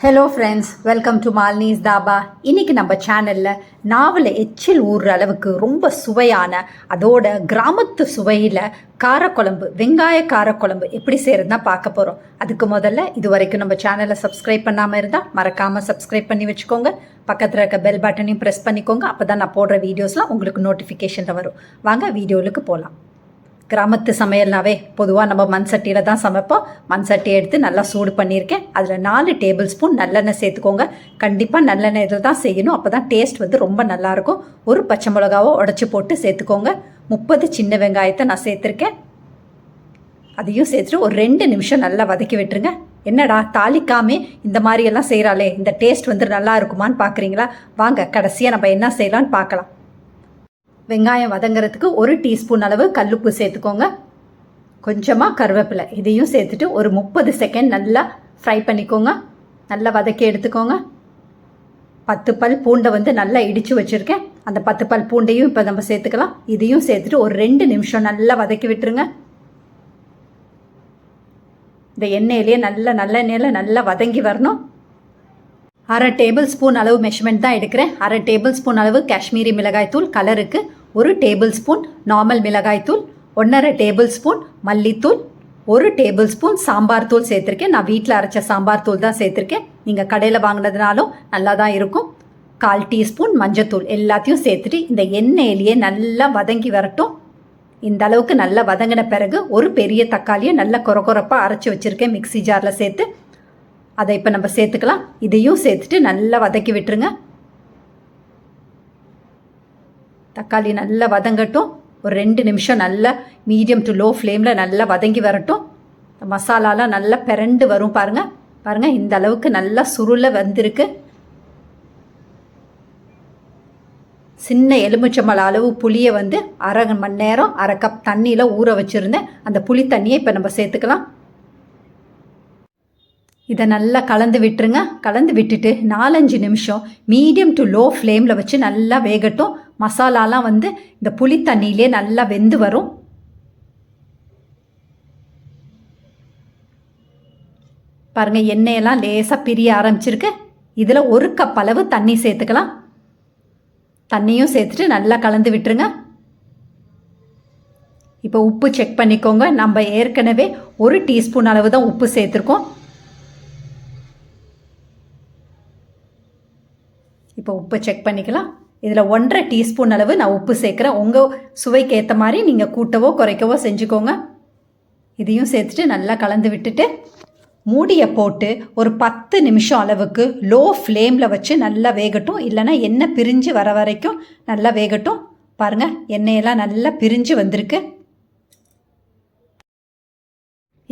Hello friends welcome to Malini's Dhaba இன்னைக்கு நம்ம சேனலில் நாவல் எச்சில் ஊறுற அளவுக்கு ரொம்ப சுவையான அதோட கிராமத்து சுவையில் காரக்குழம்பு வெங்காய காரக்குழம்பு எப்படி செய்கிறதுனா பார்க்க போகிறோம் அதுக்கு முதல்ல இது வரைக்கும் நம்ம சேனலை சப்ஸ்கிரைப் பண்ணாமல் இருந்தால் மறக்காமல் சப்ஸ்கிரைப் பண்ணி வச்சுக்கோங்க. பக்கத்தில் இருக்க பெல் பட்டனையும் ப்ரெஸ் பண்ணிக்கோங்க. அப்போ தான் நான் போடுற வீடியோஸ்லாம் உங்களுக்கு நோட்டிஃபிகேஷனில் வரும். வாங்க வீடியோவுக்கு போகலாம் கிராமத்து சமையல்னாவே பொதுவாக நம்ம மண் சட்டியில் தான் சமைப்போம். மண் சட்டி எடுத்து நல்லா சூடு பண்ணியிருக்கேன். அதில் நாலு டேபிள் ஸ்பூன் நல்லெண்ணெய் சேர்த்துக்கோங்க. கண்டிப்பாக நல்லெண்ணெய் இதில் தான் செய்யணும். அப்போ தான் டேஸ்ட் வந்து ரொம்ப நல்லாயிருக்கும் ஒரு பச்சை மிளகாவோ உடச்சி போட்டு சேர்த்துக்கோங்க. முப்பது சின்ன வெங்காயத்தை நான் சேர்த்துருக்கேன். அதையும் சேர்த்துட்டு ஒரு ரெண்டு நிமிஷம் நல்லா வதக்கி விட்டுருங்க. என்னடா தாளிக்காமே இந்த மாதிரியெல்லாம் செய்கிறாளே இந்த டேஸ்ட் வந்து நல்லா இருக்குமான்னு பார்க்குறீங்களா வாங்க கடைசியாக நம்ம என்ன செய்யலான்னு பார்க்கலாம் வெங்காயம் வதங்குறதுக்கு ஒரு டீஸ்பூன் அளவு கல்லுப்பு சேர்த்துக்கோங்க. கொஞ்சமாக கருவேப்பிலை இதையும் சேர்த்துட்டு ஒரு முப்பது செகண்ட் நல்லா ஃப்ரை பண்ணிக்கோங்க. நல்லா வதக்கி எடுத்துக்கோங்க. பத்து பல் பூண்டை வந்து நல்லா இடித்து வச்சுருக்கேன். அந்த பத்து பல் பூண்டையும் இப்போ நம்ம சேர்த்துக்கலாம். இதையும் சேர்த்துட்டு ஒரு ரெண்டு நிமிஷம் நல்லா வதக்கி விட்டுருங்க. இந்த எண்ணெயிலேயே நல்ல நல்லெண்ணெயில் நல்லா வதங்கி வரணும். அரை டேபிள் ஸ்பூன் அளவு மெஷர்மெண்ட் தான் எடுக்கிறேன். அரை டேபிள் ஸ்பூன் அளவு காஷ்மீரி மிளகாய் தூள் கலருக்கு ஒரு டேபிள் ஸ்பூன் நார்மல் மிளகாய் தூள் ஒன்றரை டேபிள் ஸ்பூன் மல்லித்தூள் ஒரு டேபிள் ஸ்பூன் சாம்பார் தூள் சேர்த்துருக்கேன். நான் வீட்டில் அரைச்ச சாம்பார் தூள் தான் சேர்த்துருக்கேன். நீங்கள் கடையில் வாங்கினதுனாலும் நல்லா தான் இருக்கும். கால் டீஸ்பூன் மஞ்சத்தூள் எல்லாத்தையும் சேர்த்துட்டு இந்த எண்ணெயிலேயே நல்லா வதங்கி வரட்டும். இந்த அளவுக்கு நல்லா வதங்கின பிறகு ஒரு பெரிய தக்காளியை நல்லா கொர கொரப்பாக அரைச்சி வச்சுருக்கேன் மிக்ஸி ஜாரில் சேர்த்து. அதை இப்போ நம்ம சேர்த்துக்கலாம். இதையும் சேர்த்துட்டு நல்லா வதக்கி விட்டுருங்க. தக்காளி நல்லா வதங்கட்டும். ஒரு ரெண்டு நிமிஷம் நல்லா மீடியம் டு லோ ஃப்ளேமில் நல்லா வதங்கி வரட்டும். மசாலாலாம் நல்லா பிறண்டு வரும் பாருங்கள் பாருங்கள் இந்த அளவுக்கு நல்லா சுருள வந்திருக்கு. சின்ன எலுமிச்சம்பழ அளவு புளியை வந்து அரை மணி நேரம் அரை கப் தண்ணியில் ஊற வச்சுருந்தேன். அந்த புளி தண்ணியை இப்போ நம்ம சேர்த்துக்கலாம். இதை நல்லா கலந்து விட்டுருங்க. கலந்து விட்டுட்டு நாலஞ்சு நிமிஷம் மீடியம் டு லோ ஃப்ளேமில் வச்சு நல்லா வேகட்டும். மசாலாலாம் வந்து இந்த புளி தண்ணியிலே நல்லா வெந்து வரும். பாருங்கள் எண்ணெயெல்லாம் லேசாக பிரிய ஆரம்பிச்சிருக்கு. இதில் ஒரு கப் அளவு தண்ணி சேர்த்துக்கலாம். தண்ணியும் சேர்த்துட்டு நல்லா கலந்து விட்டுருங்க. இப்போ உப்பு செக் பண்ணிக்கோங்க. நம்ம ஏற்கனவே ஒரு டீஸ்பூன் அளவு தான் உப்பு சேர்த்துருக்கோம். இப்போ உப்பு செக் பண்ணிக்கலாம். இதில் ஒன்றரை டீஸ்பூன் அளவு நான் உப்பு சேர்க்குறேன். உங்கள் சுவைக்கு ஏற்ற மாதிரி நீங்கள் கூட்டவோ குறைக்கவோ செஞ்சுக்கோங்க. இதையும் சேர்த்துட்டு நல்லா கலந்து விட்டுட்டு மூடியை போட்டு ஒரு பத்து நிமிஷம் அளவுக்கு லோ ஃப்ளேமில் வச்சு நல்லா வேகட்டும். இல்லைன்னா எண்ணெய் பிரிஞ்சு வர வரைக்கும் நல்லா வேகட்டும். பாருங்கள் எண்ணெயெல்லாம் நல்லா பிரிஞ்சு வந்திருக்கு.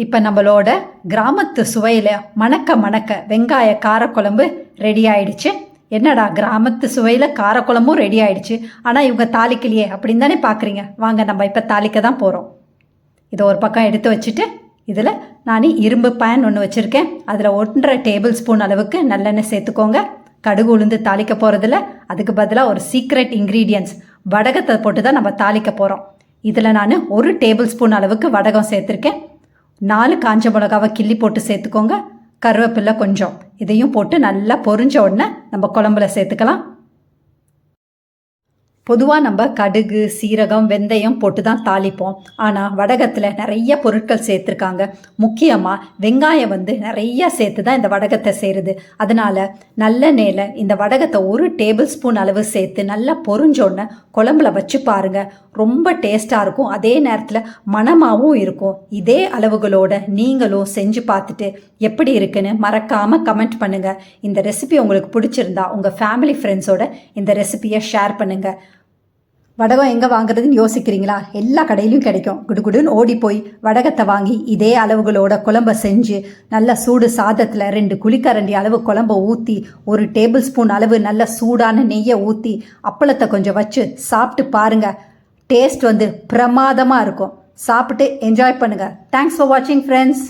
இப்போ நம்மளோட கிராமத்து சுவையில் மணக்க மணக்க வெங்காய காரக்குழம்பு ரெடி ஆயிடுச்சு. என்னடா கிராமத்து சுவையில் காரக்குழம்பும் ரெடி ஆயிடுச்சு. ஆனால் இவங்க தாளிக்கலையே அப்படின்னு தானே பார்க்குறீங்க வாங்க நம்ம இப்போ தாளிக்க தான் போகிறோம் இதை ஒரு பக்கம் எடுத்து வச்சுட்டு இதில் நான் இரும்பு பேன் ஒன்று வச்சுருக்கேன். அதில் ஒன்றரை டேபிள் ஸ்பூன் அளவுக்கு நல்லெண்ணெய் சேர்த்துக்கோங்க. கடுகு உளுந்து தாளிக்க போகிறதில்ல அதுக்கு பதிலாக ஒரு சீக்ரெட் இன்க்ரீடியன்ஸ் வடகத்தை போட்டு தான் நம்ம தாளிக்க போகிறோம் இதில் நான் ஒரு டேபிள் ஸ்பூன் அளவுக்கு வடகம் சேர்த்துருக்கேன். நாலு காஞ்ச மிளகாவை கிள்ளி போட்டு சேர்த்துக்கோங்க. கருவேப்பில்லை கொஞ்சம். இதையும் போட்டு நல்லா பொரிஞ்ச உடனே நம்ம குழம்புல சேர்த்துக்கலாம். பொதுவாக நம்ம கடுகு சீரகம் வெந்தயம் போட்டு தான் தாளிப்போம். ஆனால் வடகத்தில் நிறைய பொருட்கள் சேர்த்துருக்காங்க. முக்கியமாக வெங்காயம் வந்து நிறைய சேர்த்து தான் இந்த வடகத்தை செய்கிறது அதனால் நல்ல நேல இந்த வடகத்தை ஒரு டேபிள் ஸ்பூன் அளவு சேர்த்து நல்லா பொறிஞ்சோடனே குழம்புல வச்சு பாருங்கள் ரொம்ப டேஸ்ட்டாக இருக்கும். அதே நேரத்தில் மனமாகவும் இருக்கும். இதே அளவுகளோட நீங்களும் செஞ்சு பார்த்துட்டு எப்படி இருக்குன்னு மறக்காமல் கமெண்ட் பண்ணுங்கள் இந்த ரெசிபி உங்களுக்கு பிடிச்சிருந்தா உங்கள் ஃபேமிலி ஃப்ரெண்ட்ஸோட இந்த ரெசிபியை ஷேர் பண்ணுங்கள் வடகம் எங்கே வாங்குறதுன்னு யோசிக்கிறீங்களா? எல்லா கடையிலையும் கிடைக்கும். குடுகுடுன்னு ஓடி போய் வடகத்தை வாங்கி இதே அளவுகளோட குழம்ப செஞ்சு நல்ல சூடு சாதத்தில் ரெண்டு குழிக்கரண்டி அளவு குழம்ப ஊற்றி ஒரு டேபிள் ஸ்பூன் அளவு நல்ல சூடான நெய்யை ஊற்றி அப்பளத்தை கொஞ்சம் வச்சு சாப்பிட்டு பாருங்கள் டேஸ்ட் வந்து பிரமாதமாக இருக்கும். சாப்பிட்டு என்ஜாய் பண்ணுங்கள் தேங்க்ஸ் ஃபார் வாட்சிங் ஃப்ரெண்ட்ஸ்